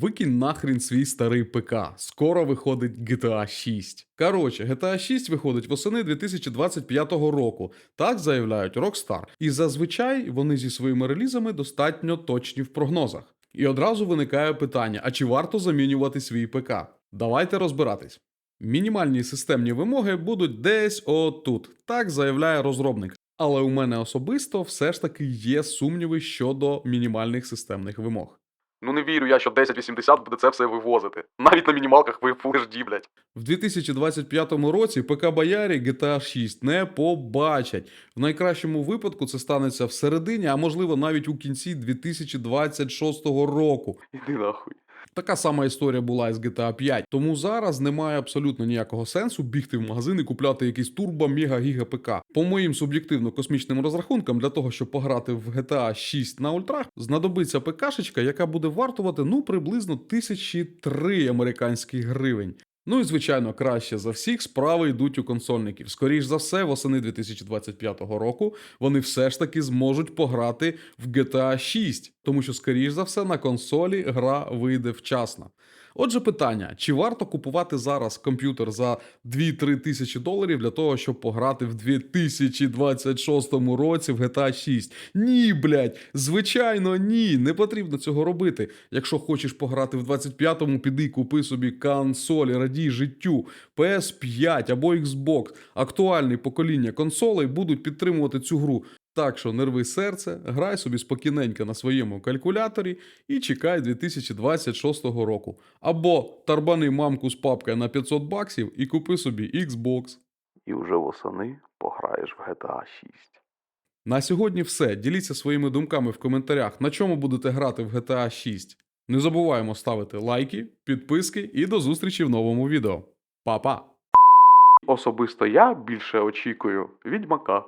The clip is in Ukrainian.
Викинь нахрін свій старий ПК. Скоро виходить GTA 6. Коротше, GTA 6 виходить восени 2025 року. Так заявляють Rockstar. І зазвичай вони зі своїми релізами достатньо точні в прогнозах. І одразу виникає питання: а чи варто замінювати свій ПК? Давайте розбиратись. Мінімальні системні вимоги будуть десь отут, так заявляє розробник. Але у мене особисто все ж таки є сумніви щодо мінімальних системних вимог. Ну не вірю я, що 1080 буде це все вивозити. Навіть на мінімалках ви HD, блядь. В 2025 році ПК Боярі GTA 6 не побачать. В найкращому випадку це станеться всередині, а можливо навіть у кінці 2026 року. Іди нахуй. Така сама історія була із GTA 5. Тому зараз немає абсолютно ніякого сенсу бігти в магазин і купляти якийсь турбо мега гіга ПК. По моїм суб'єктивно космічним розрахункам, для того, щоб пограти в GTA 6 на ультрах, знадобиться ПКшечка, яка буде вартувати ну приблизно тисячі три американських гривень. Ну і звичайно, краще за всіх справи йдуть у консольників. Скоріш за все, восени 2025 року вони все ж таки зможуть пограти в GTA 6, тому що, скоріш за все, на консолі гра вийде вчасно. Отже, питання: чи варто купувати зараз комп'ютер за 2-3 тисячі доларів для того, щоб пограти в 2026 році в GTA 6? Ні, блядь, звичайно, ні. Не потрібно цього робити. Якщо хочеш пограти в 25-му, піди купи собі консолі, радій життю, PS5 або Xbox. Актуальні покоління консолей будуть підтримувати цю гру. Так що не рви серце, грай собі спокійненько на своєму калькуляторі і чекай 2026 року. Або тарбани мамку з папкою на 500 баксів і купи собі Xbox. І вже восени пограєш в GTA 6. На сьогодні все. Діліться своїми думками в коментарях, на чому будете грати в GTA 6. Не забуваємо ставити лайки, підписки і до зустрічі в новому відео. Па-па! Особисто я більше очікую відьмака.